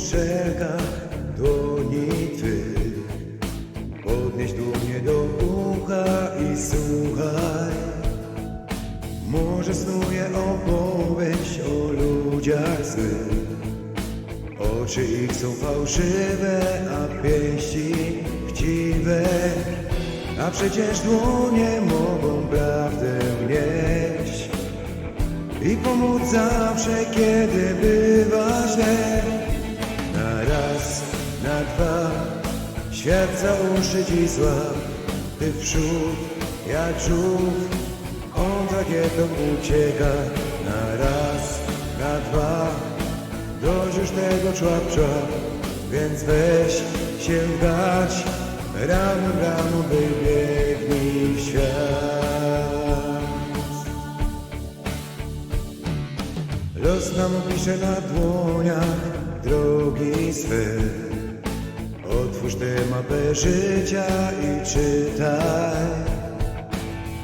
muszelkach dłoni twych. Podnieś dłonie do ucha i słuchaj. Może snuje opowieść o ludziach złych. Oczy ich są fałszywe, a pięści chciwe. A przecież dłonie mogą prawdę nieść i pomóc zawsze, kiedy bywa źle. Na raz, na dwa, świat za uszy ci złap, ty w przód jak żółw, on rakietą ucieka. Na raz, na dwa, dość już tego człap, człap, więc weź się dać, rano, rano wybiegnij w świat. Los nam pisze na dłoniach drogi swe. Otwórz tę mapę życia i czytaj.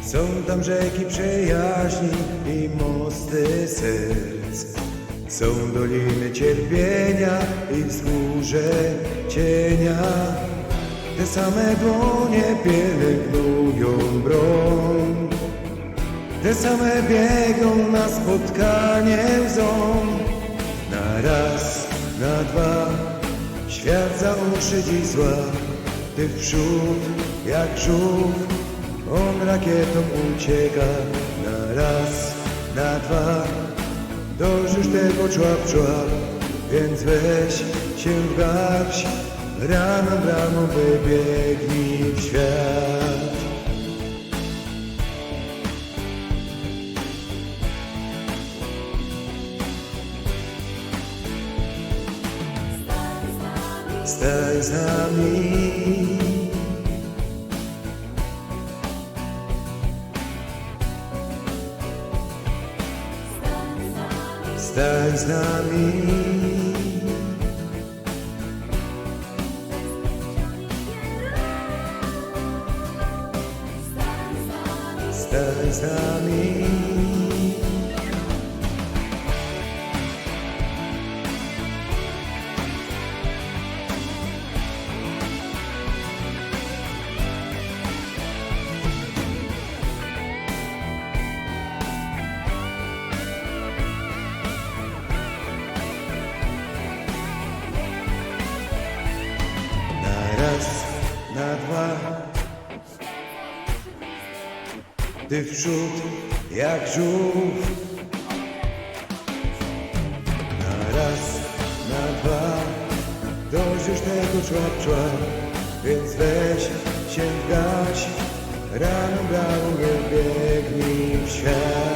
Są tam rzeki przyjaźni i mosty serc. Są doliny cierpienia i wzgórze cienia. Te same dłonie pielęgnują broń. Te same biegną na spotkanie łzą. Na raz, na dwa. Świat za uszy dziś zła. Ty w przód jak żółw. On rakietą ucieka. Na raz, na dwa. Już tego człap, człap Więc weź się w garść. Rano, rano wybiegnij w świat estás a mim. Estás a mim. Estás a mim. Raz, na dwa. Ty w przód jak żółw. Na raz, na dwa. Dość już tego człap, Więc weź się w garść Rano, rano, biegnij w świat